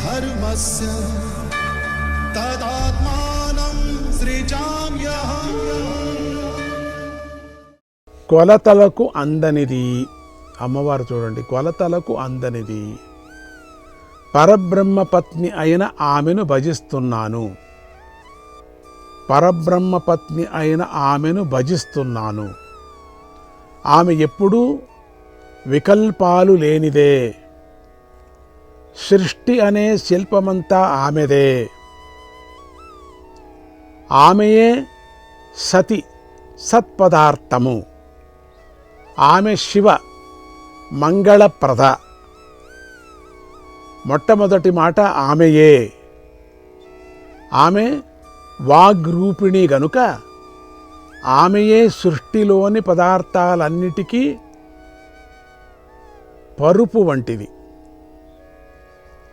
धर्मस्य तदात्मानं सृजाम्यहम् కొలతలకు అందనిది అమ్మవారు చూడండి కొలతలకు అందనిది పరబ్రహ్మ పత్ని అయిన ఆమెను భజిస్తున్నాను పరబ్రహ్మ పత్ని అయిన ఆమెను భజిస్తున్నాను ఆమె ఎప్పుడూ వికల్పాలు లేనిదే సృష్టి అనే శిల్పమంతా ఆమెదే. ఆమెయే సతి సత్పదార్థము. ఆమె శివ మంగళప్రద. మొట్టమొదటి మాట ఆమెయే. ఆమె వాగ్రూపిణి గనుక ఆమెయే సృష్టిలోని పదార్థాలన్నిటికీ పరుపు వంటిది.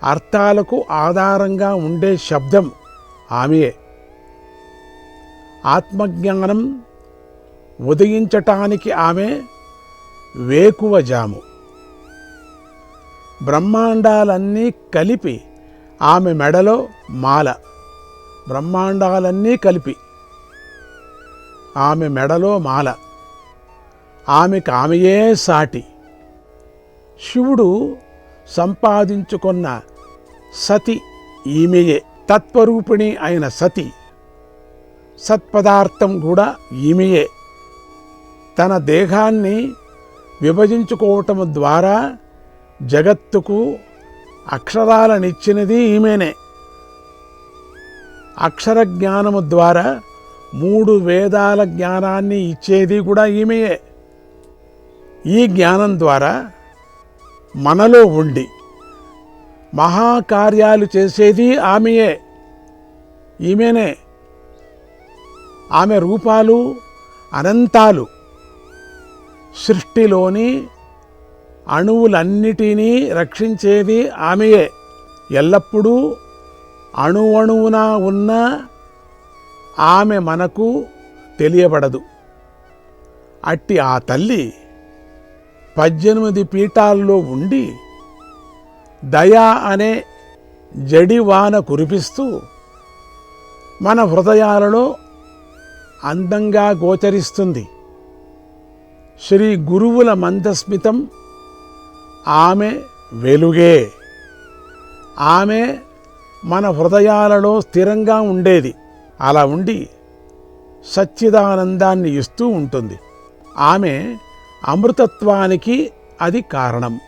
అర్థాలకు ఆధారంగా ఉండే శబ్దం ఆమెయే. ఆత్మజ్ఞానం ఉదయించటానికి ఆమె వేకువ జాము. బ్రహ్మాండాలన్నీ కలిపి ఆమె మెడలో మాల. బ్రహ్మాండాలన్నీ కలిపి ఆమె మెడలో మాల. ఆమెకు ఆమెయే సాటి. శివుడు సంపాదించుకున్న సతి ఈమెయే. తత్వరూపిణి అయిన సతి. సత్పదార్థం కూడా ఈమెయే. తన దేహాన్ని విభజించుకోవటం ద్వారా జగత్తుకు అక్షరాలనిచ్చినది ఈమెనే. అక్షర జ్ఞానము ద్వారా మూడు వేదాల జ్ఞానాన్ని ఇచ్చేది కూడా ఈమెయే. ఈ జ్ఞానం ద్వారా మనలో ఉండి మహాకార్యాలు చేసేది ఆమెయే. ఈమెనే. ఆమె రూపాలు అనంతాలు. సృష్టిలోని అణువులన్నిటినీ రక్షించేది ఆమెయే. ఎల్లప్పుడూ అణువణువున ఉన్న ఆమె మనకు తెలియబడదు. అట్టి ఆ తల్లి పద్దెనిమిది పీఠాల్లో ఉండి దయా అనే జడివాన కురిపిస్తూ మన హృదయాలలో అందంగా గోచరిస్తుంది. శ్రీ గురువుల మందస్మితం ఆమె వెలుగే. ఆమె మన హృదయాలలో స్థిరంగా ఉండేది. అలా ఉండి సచ్చిదానందాన్ని ఇస్తూ ఉంటుంది. ఆమె అమృతత్వానికి అది కారణం.